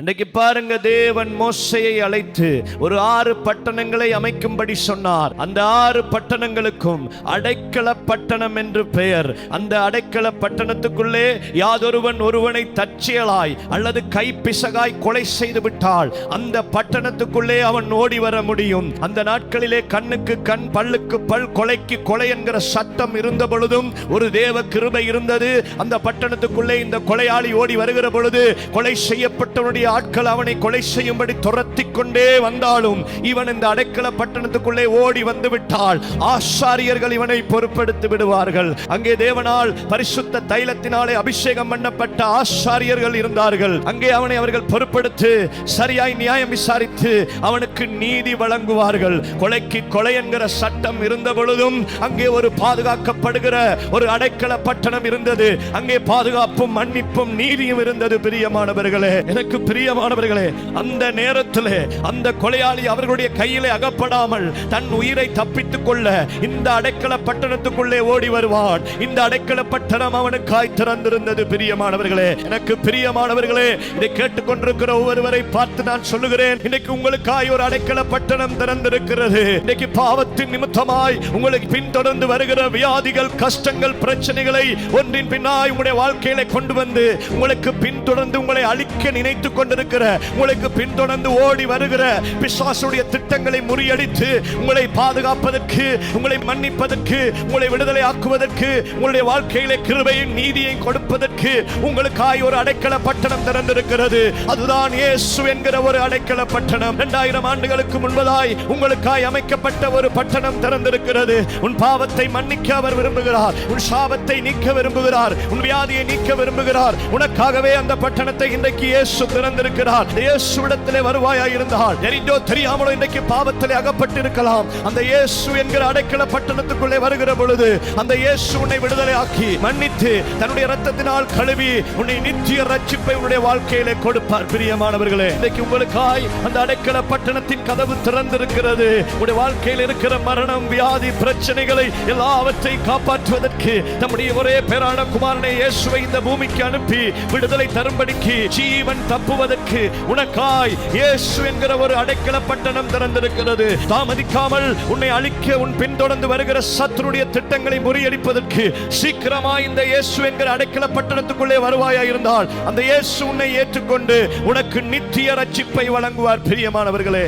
அன்றைக்கு பாருங்க தேவன் மோசையை அழைத்து ஒரு ஆறு பட்டணங்களை அமைக்கும்படி சொன்னார். அந்த ஆறு பட்டணங்களுக்கும் அடைக்கல பட்டணம் என்று பெயர். அந்த அடைக்கல பட்டணத்துக்குள்ளே யாதொருவன் ஒருவனை தற்செயலாய் அல்லது கைப்பிசகாய் கொலை செய்து விட்டால் அந்த பட்டணத்துக்குள்ளே அவன் ஓடி வர முடியும். அந்த நாட்களிலே கண்ணுக்கு கண் பல்லுக்கு பல் கொலைக்கு கொலை என்கிற சட்டம் இருந்த பொழுதும் ஒரு தேவ கிருபை இருந்தது. அந்த பட்டணத்துக்குள்ளே இந்த கொலையாளி ஓடி வருகிற பொழுது கொலை செய்யப்பட்டவனுடைய ஆட்கள் அவனை கொலை செய்யும்படி துரத்தி கொண்டே வந்தாலும் இவன் இந்த அடைக்கல பட்டணத்துக்குள்ளே ஓடி வந்து விட்டால் ஆசாரியர்கள் இவனை பொறுப்படுத்தி விடுவார்கள். அங்கே தேவனால் பரிசுத்த தைலத்தினாலே அபிஷேகம் பண்ணப்பட்ட ஆசாரியர்கள் இருந்தார்கள். அங்கே அவனை அவர்கள் பொறுப்படுத்து சரியாய் நியாயம் விசாரித்து அவனுக்கு நீதி வழங்குவார்கள். கொலைக்கு கொலை என்கிற சட்டம் இருந்த பொழுதும் அங்கே ஒரு பாதுகாக்கப்படுகிற ஒரு அடைக்கல பட்டணம் இருந்தது. அங்கே பாதுகாப்பும் மன்னிப்பும் நீதியும் இருந்தது பிரியமானவர்களே. எனக்கு பிரியமானவர்களே அந்த நேரத்திலே அந்த கொலையாளி அவர்களுடைய கையிலே அகப்படாமல் தன் உயிரை தப்பித்துக் கொள்ள இந்த அடைக்கல பட்டணத்துக்குள்ளே ஓடி வருவான். இந்த அடைக்கல பட்டணம் அவனுக்காய் திறந்திருந்தது பிரியமானவர்களே. எனக்கு பிரியமானவர்களே இதை கேட்டுக்கொண்டிருக்கிற ஒவ்வொருவரை பார்த்து நான் சொல்லுகிறேன். இன்னைக்கு உங்களுக்காய் ஒரு அடைக்கல பட்டணம் திறந்திருக்கிறது. இன்னைக்கு பாவத்தின் நிமித்தமாய் உங்களுக்கு பின்தொடர்ந்து வருகிற வியாதிகள் கஷ்டங்கள் பிரச்சனைகளை ஒன்றின் பின்னாய் உங்களுடைய வாழ்க்கையில கொண்டு வந்து உங்களுக்கு பின்தொடர்ந்து உங்களை அழிக்க நினைத்துக் கொண்டிருக்கிற உங்களுக்கு பின்தொடர்ந்து ஓடி வருகிற பிசாசுடைய திட்டங்களை முறியடித்து உங்களை பாதுகாப்பதற்கு உங்களை மன்னிப்பதற்கு உங்களை விடுதலை ஆக்குவதற்கு உங்களுடைய வாழ்க்கையிலே கிருபையும் நீதியையும் கொடுப்பதற்கு உங்களுக்காய் ஒரு அடைக்கல பட்டணம் திறந்திருக்கிறது. அதுதான் இயேசு என்கிற ஒரு அடைக்கல பட்டணம். இரண்டாயிரம் ஆண்டுகளுக்கு முன்பதாய் உங்களுக்காய் அமைக்கப்பட்ட ஒரு பட்டணம் திறந்திருக்கிறது. உன் பாவத்தை மன்னிக்க அவர் விரும்புகிறார். உன் சாபத்தை நீக்க விரும்புகிறார். உன் வியாதியை நீக்க விரும்புகிறார். உனக்காகவே அந்த பட்டணத்தை இன்றைக்கு இயேசு திறந்து வந்திருக்கிறார். இயேசுவிடத்திலே வருவாயா இருந்தால். தெரிந்தோ தெரியாமலோ இன்றைக்கு பாவத்திலே அகப்பட்டிருக்கலாம். அந்த இயேசு என்கிற அடைக்கல பட்டணத்துக்குள்ளே வருகிற பொழுது அந்த இயேசு உன்னை விடுதலை ஆக்கி மன்னித்து தன்னுடைய ரத்தத்தினால் கழுவி உன்னை நித்திய ரட்சிப்பை உன்னுடைய வாழ்க்கையிலே கொடுப்பார். பிரியமானவர்களே இன்றைக்கு உங்களுக்காய் அந்த அடைக்கல பட்டணத்தின் கதவு திறந்திருக்கிறது. உங்களுடைய வாழ்க்கையில் இருக்கிற மரணம் வியாதி பிரச்சனைகளை எல்லாவற்றையும் காப்பாற்றுவதற்கு நம்முடைய ஒரே பேரான குமாரனை இயேசுவை இந்த பூமிக்கு அனுப்பி விடுதலை தரும்படிக்கு ஜீவன் தப்புவ தப்புவதற்கு உனக்காய் இயேசு என்கிற ஒரு அடைக்கல பட்டணம் திறந்திருக்கிறது. தாமதிக்காமல் உன்னை அழிக்க உன் பின்தொடர்ந்து வருகிற சத்துருடைய திட்டங்களை முறியடிப்பதற்கு சீக்கிரமாய் இந்த இயேசு என்கிற அடைக்கல பட்டணத்துக்குள்ளே வருவாயா இருந்தால் அந்த இயேசு உன்னை ஏற்றுக்கொண்டு உனக்கு நித்திய ரட்சிப்பை வழங்குவார். பிரியமானவர்களே